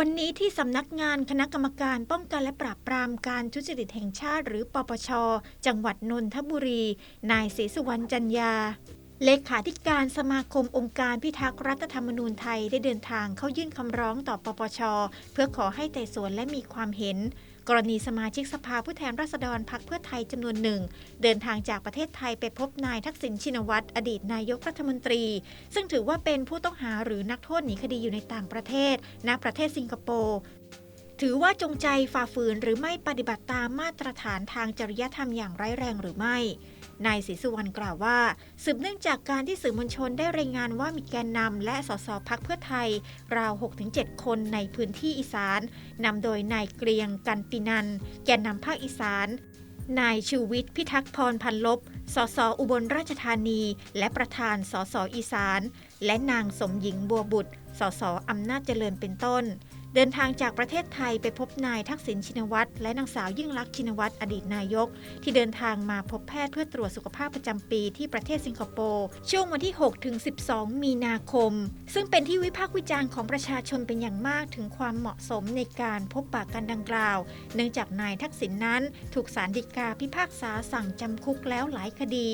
วันนี้ที่สำนักงานคณะกรรมการป้องกันและปราบปรามการทุจริตแห่งชาติ หรือปปช จังหวัดนนทบุรี นายศรีสุวรรณจันยา เลขาธิการสมาคมองค์การพิทักษ์รัฐธรรมนูญไทยได้เดินทางเข้ายื่นคำร้องต่อปปช เพื่อขอให้ไต่สวนและมีความเห็น กรณีสมาชิกสภาผู้แทนราษฎรพักเพื่อไทยจำนวนหนึ่ง เดินทางจากประเทศไทยไปพบนายทักษิณชินวัตรอดีตนายกรัฐมนตรี ซึ่งถือว่าเป็นผู้ต้องหาหรือนักโทษหนีคดีอยู่ในต่างประเทศ ณประเทศสิงคโปร์ ถือว่าจงใจฝ่าฝืนหรือไม่ปฏิบัติตามมาตรฐานทางจริยธรรมอย่างร้ายแรงหรือไม่ นายศรีสุวรรณกล่าวว่า สืบเนื่องจากการที่สื่อมวลชนได้รายงานว่ามีแกนนำและสสพักเพื่อไทย ราว 6-7 คนในพื้นที่อีสานนำโดยนายเกรียงกันปินัน แกนนำภาคอีสานนายชูวิทย์พิทักษ์พรพันลบ สสอุบลราชธานี และประธานสสอีสาน และนางสมหญิงบัวบุตร สสอำนาจเจริญเป็นต้น เดินทางจากประเทศไทยไปพบนายทักษิณชินวัตรและนางสาวยิ่งลักษณ์ชินวัตรอดีตนายก ที่เดินทางมาพบแพทย์เพื่อตรวจสุขภาพประจำปีที่ประเทศสิงคโปร์ช่วงวันที่ 6 ถึง 12 มีนาคม ซึ่งเป็นที่วิพากษ์วิจารณ์ของประชาชนเป็นอย่างมากถึงความเหมาะสมในการพบปากกันดังกล่าว เนื่องจากนายทักษิณนนั้น ถูกศาลฎีกาพิพากษาสั่งจำคุกแล้วหลายคดี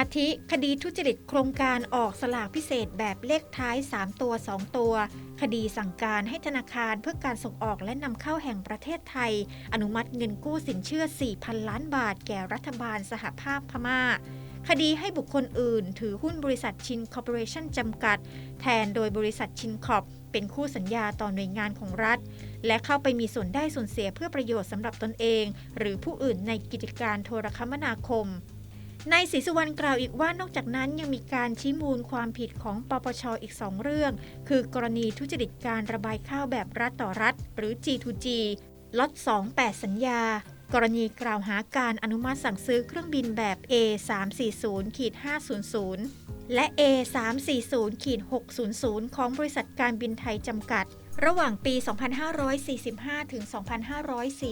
อาทิคดีทุจริตโครงการออกสลากพิเศษแบบเลขท้าย 3 ตัว 2 ตัว คดีสั่งการให้ธนาคารเพื่อการส่งออกและนำเข้าแห่งประเทศไทย อนุมัติเงินกู้สินเชื่อ 4,000 ล้านบาทแก่รัฐบาลสหภาพพม่า คดีให้บุคคลอื่น ถือหุ้นบริษัทชินคอร์ปอเรชั่นจำกัด แทนโดยบริษัทชินคอปเป็นคู่สัญญาต่อหน่วยงานของรัฐ และเข้าไปมีส่วนได้ส่วนเสียเพื่อประโยชน์สำหรับตนเอง หรือผู้อื่นในกิจการโทรคมนาคม นายศรีสุวรรณกล่าวอีกว่านอกจากนั้นยังมีการชี้มูลความผิดของปปชอีก 2 เรื่อง คือกรณีทุจริตการระบายข้าวแบบรัฐต่อรัฐ หรือ G2G ล็อต2 8 สัญญา กรณีกล่าวหาการอนุมัติสั่งซื้อเครื่องบินแบบ A 3 4 0 500 และ A 3 4 0 600 ของบริษัทการบินไทยจำกัด ระหว่างปี 2545 ถึง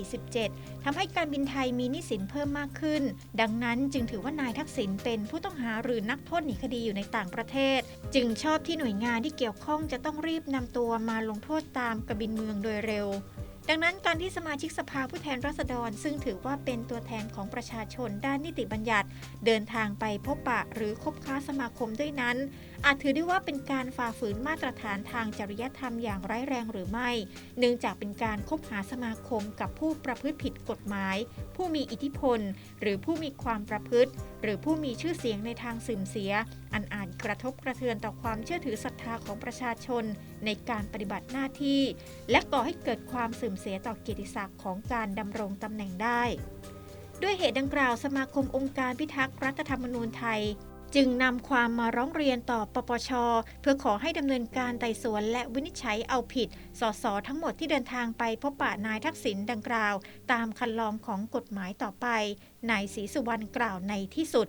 2547 ทำให้การบินไทยมีหนี้สินเพิ่มมากขึ้น ดังนั้นจึงถือว่านายทักษิณเป็นผู้ต้องหาหรือนักโทษหนีคดีอยู่ในต่างประเทศ จึงชอบที่หน่วยงานที่เกี่ยวข้องจะต้องรีบนำตัวมาลงโทษตามกบินเมืองโดยเร็ว ดังนั้นการที่สมาชิกสภาผู้แทนราษฎร ซึ่งถือว่าเป็นตัวแทนของประชาชนด้านนิติบัญญัติ เดินทางไปพบปะหรือคบค้าสมาคมด้วยนั้น อาจถือได้ว่าเป็นการฝ่าฝืนมาตรฐานทางจริยธรรมอย่างร้ายแรงหรือไม่ เนื่องจากเป็นการคบหาสมาคมกับผู้ประพฤติผิดกฎหมาย ผู้มีอิทธิพล หรือผู้มีความประพฤติ หรือผู้มีชื่อเสียงในทางเสื่อมเสีย อันอาจกระทบกระเทือนต่อความเชื่อถือศรัทธาของประชาชนในการปฏิบัติหน้าที่ และก่อให้เกิดความเสื่อมเสียต่อเกียรติศักดิ์ของการดำรงตำแหน่งได้ ด้วยเหตุดังกล่าวสมาคมองค์การพิทักษ์รัฐธรรมนูญไทย จึงนำความมาร้องเรียนต่อปปช เพื่อขอให้ดำเนินการไต่สวนและวินิจฉัยเอาผิด สสทั้งหมดที่เดินทางไปพบปะนายทักษิณดังกล่าว ตามคันลองของกฎหมายต่อไปนายศรีสุวรรณกล่าวในที่สุด